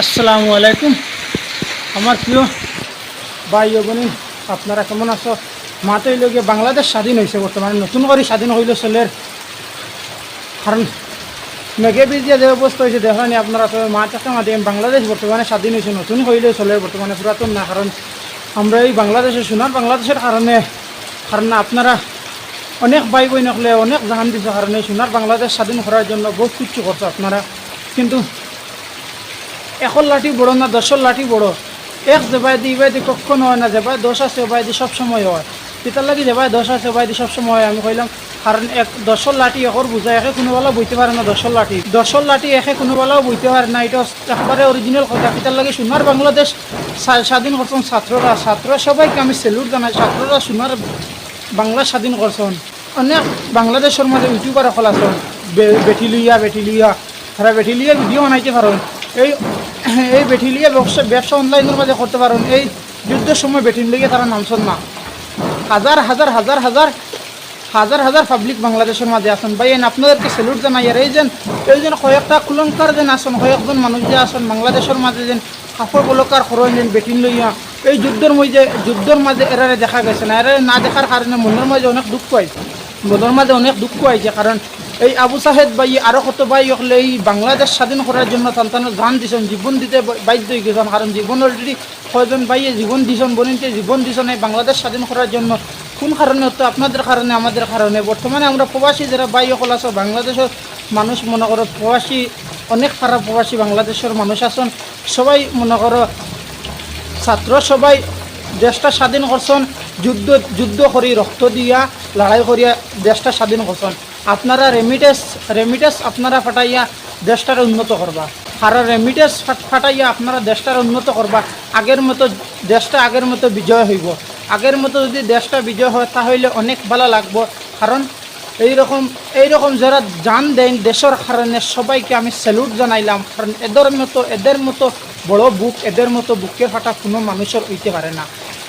আসসালামু আলাইকুম। আমার প্রিয় ভাই বোনি, আপনারা কেমন আছো? মাতই লগে বাংলাদেশ স্বাধীন হয়েছে বর্তমানে, নতুন করে স্বাধীন হইল চলের। কারণ মেঘে বিজিয়া যে অবস্থা হয়েছে দেখানি আপনারা তো মাটাকে মাধ্যমে বাংলাদেশ বর্তমানে স্বাধীন হয়েছে নতুন হইলে চলে বর্তমানে পুরাতন না, কারণ আমরা এই বাংলাদেশে সোনার বাংলাদেশের কারণে, কারণ আপনারা অনেক ভাই বই নকলে অনেক জাহান দিছে, কারণে সোনার বাংলাদেশ স্বাধীন করার জন্য বহুত কিছু করছে আপনারা। কিন্তু এখন লাঠি বড় না দশের লাঠি বড়। এক জেবাই দি ইবাই দি কখনো হয় না, জেবাই দশ আছে, ওবাই দি সবসময় হয়। তেতার লাগি জেবাই দশ আছে, ওবাই দি সবসময় হয়। আমি কইলাম কারণ এক দশর লাঠি একর বুঝায় একে কোনো বেলাও বইতে পারে না দশর লাঠি। দশর লাঠি একে কোনো বেলাও বইতে পারে না এটা একবারে অরিজিনাল কথা। তেতার লাগে সোনার বাংলাদেশ স্বাধীন করছেন ছাত্ররা ছাত্ররা সবাইকে আমি সেলুট জানাই। ছাত্ররা সোনার বাংলা স্বাধীন করছেন অনেক বাংলাদেশের মাঝে ইউটিউবার এখন আছেন বেটি লইয়া বেটি লইয়া তারা বেটি ভিডিও বানাইতে পারেন এই এই বেটি লিয়া ব্যবসা ব্যবসা অনলাইনের মাঝে করতে পারেন। এই যুদ্ধের সময় বেটি লিগে তারা নামছেন না হাজার হাজার হাজার হাজার হাজার হাজার পাবলিক বাংলাদেশের মাঝে আছেন। ভাই, এন আপনাদেরকে স্যালুট জানাই। আর এই যেন এই যেন কয়েকটা কুলঙ্কার যেন আছেন, কয়েকজন মানুষ যে আছেন, বাংলাদেশের মাঝে যেন কাপড় বলকার খরচ যেন বেটিন লইয়া এই যুদ্ধের মধ্যে যুদ্ধের মাঝে এরারে দেখা গেছে না। এরারে না দেখার কারণে মনের মাঝে অনেক দুঃখ হয়েছে মনের মাঝে অনেক দুঃখ হয়েছে কারণ এই আবু সাহেদ ভাই, আরও কত ভাই হলে এই বাংলাদেশ স্বাধীন করার জন্য সন্তানের গান দিছেন, জীবন দিতে বাধ্য হয়ে গেছেন। কারণ জীবন অলরেডি কয়জন ভাইয়ে জীবন দিছেন বলিতে জীবন দিছেন এই বাংলাদেশ স্বাধীন করার জন্য। কোন কারণে? তো আপনাদের কারণে, আমাদের কারণে। বর্তমানে আমরা প্রবাসী যারা ভাই সকল আছে, বাংলাদেশের মানুষ মনে করো, প্রবাসী, অনেক খারাপ প্রবাসী বাংলাদেশের মানুষ আছেন। সবাই মনে করো, ছাত্র সবাই দেশটা স্বাধীন করছেন, যুদ্ধ যুদ্ধ করি, রক্ত দিয়া, লড়াই করিয়া দেশটা স্বাধীন করছেন। আপনারা রেমিটেন্স রেমিটেন্স আপনারা ফাটাইয়া দেশটার উন্নত করবা। আর রেমিটেন্স ফাটাইয়া আপনারা দেশটার উন্নত করবা। আগের মতো দেশটা আগের মতো বিজয় হইব। আগের মতো যদি দেশটা বিজয় হয়, তাহলে অনেক ভালো লাগবো। কারণ এইরকম এইরকম যারা জান দেন দেশের কারণে, সবাইকে আমি স্যালুট জানাইলাম। কারণ এদের মতো এদের মতো বড় বুক, এদের মতো বুকের ফাটা কোনো মানুষের হইতে পারে না।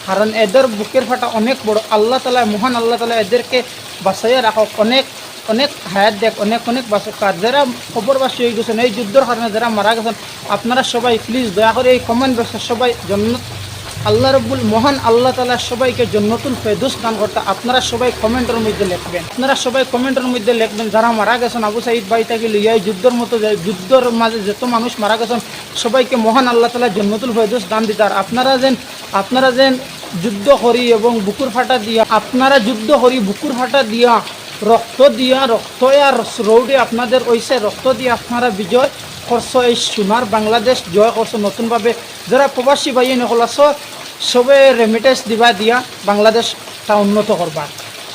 কারণ এদের বুকের ফাটা অনেক বড়। আল্লাহ তালা মহান আল্লাহ তালা এদেরকে বাঁচাইয়া রাখক। অনেক অনেক হায়াত দেখ, অনেক অনেক বাঁচক আর যারা খবরবাসী হয়ে গেছেন, এই যুদ্ধের কারণে যারা মারা গেছেন, আপনারা সবাই প্লিজ দয়া করে এই কমেন্ট বক্সে সবাই জন্য আল্লাহ রব্বুল মহান আল্লাহ তালা সবাইকে জন্নতুল ফেদুস দান করতে, আপনারা সবাই কমেন্টের মধ্যে লিখবেন। আপনারা সবাই কমেন্টের মধ্যে লিখবেন, যারা মারা গেছেন, আবু সাইদ ভাই থেকে লিয়াই যুদ্ধের মতো যুদ্ধর মাঝে যত মানুষ মারা গেছেন, সবাইকে মহান আল্লাহ তালা জন্নতুল ফেদুস দান দিতে আর আপনারা যেন আপনারা যেন যুদ্ধ করি এবং বুকুর ফাটা দিয়া আপনারা যুদ্ধ করি, বুকুর ফাটা দিয়া রক্ত দিয়া, রক্ত আর রৌডে আপনাদের ওইসে রক্ত দিয়ে আপনারা বিজয় করছ এই সোনার বাংলাদেশ। জয় করছ নতুনভাবে। যারা প্রবাসী ভাই নকল আছো, সবে রেমিটেন্স দিবা দিয়া বাংলাদেশটা উন্নত করবা।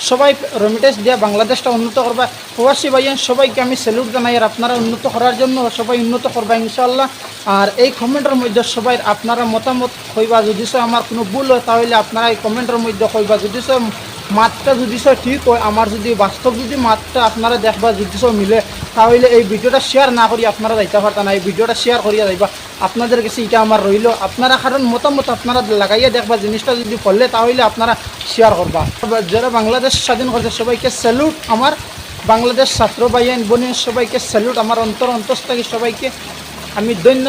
সবাই রেমিটেন্স দিয়া বাংলাদেশটা উন্নত করবা। প্রবাসী ভাইয়ান, সবাইকে আমি স্যালুট জানাই আর আপনারা উন্নত করার জন্য সবাই উন্নত করবা ইনশাল্লাহ আর এই কমেন্টের মধ্যে সবাই আপনারা মতামত হইবা যদি আমার কোনো ভুল হয়, তাহলে আপনারা এই কমেন্টের মধ্যে হইবা যদি সে মাতটা যদি সে ঠিক হয় আমার যদি বাস্তব যদি মাতটা আপনারা দেখবা যদি সে মিলে, তাহলে এই ভিডিওটা শেয়ার না করি আপনারা যাইতে পারতেন না এই ভিডিওটা শেয়ার করিয়া যাইবা। আপনাদের কাছে এটা আমার রইল। আপনারা কারণ মতামত আপনারা লাগাইয়া দেখবা, জিনিসটা যদি করলে তাহলে আপনারা শেয়ার করবা। যারা বাংলাদেশ স্বাধীন করছে, সবাইকে স্যালুট আমার। বাংলাদেশ ছাত্র ভাইয়ান বোনের সবাইকে স্যালুট আমার অন্তর অন্তস্থ সবাইকে আমি ধন্য